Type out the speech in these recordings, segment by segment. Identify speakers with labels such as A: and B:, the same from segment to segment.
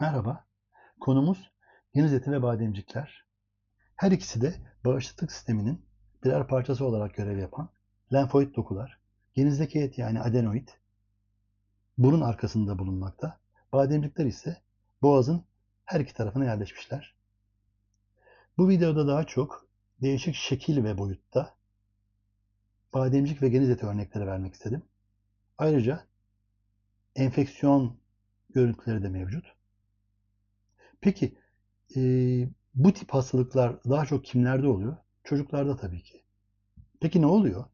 A: Merhaba, konumuz geniz eti ve bademcikler. Her ikisi de bağışıklık sisteminin birer parçası olarak görev yapan lenfoid dokular. Genizdeki et yani adenoid burun arkasında bulunmakta. Bademcikler ise boğazın her iki tarafına yerleşmişler. Bu videoda daha çok değişik şekil ve boyutta bademcik ve geniz eti örnekleri vermek istedim. Ayrıca enfeksiyon görüntüleri de mevcut. Peki e, bu tip hastalıklar daha çok kimlerde oluyor? Çocuklarda tabii ki. Peki ne oluyor?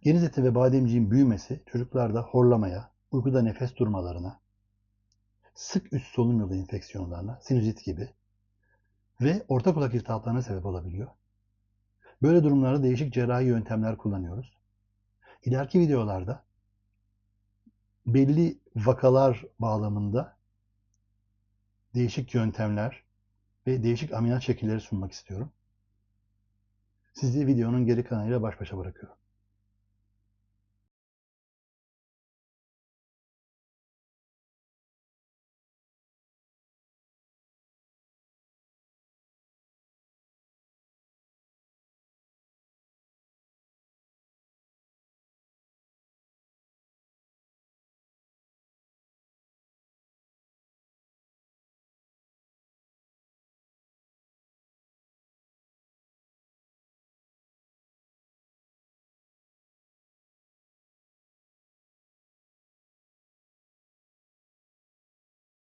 A: Geniz eti ve bademciğin büyümesi çocuklarda horlamaya, uykuda nefes durmalarına, sık üst solunum yolu enfeksiyonlarına, sinüzit gibi ve orta kulak iltihaplarına sebep olabiliyor. Böyle durumlarda değişik cerrahi yöntemler kullanıyoruz. İleriki videolarda belli vakalar bağlamında değişik yöntemler ve değişik ameliyat şekilleri sunmak istiyorum. Sizi videonun geri kalanıyla baş başa bırakıyorum.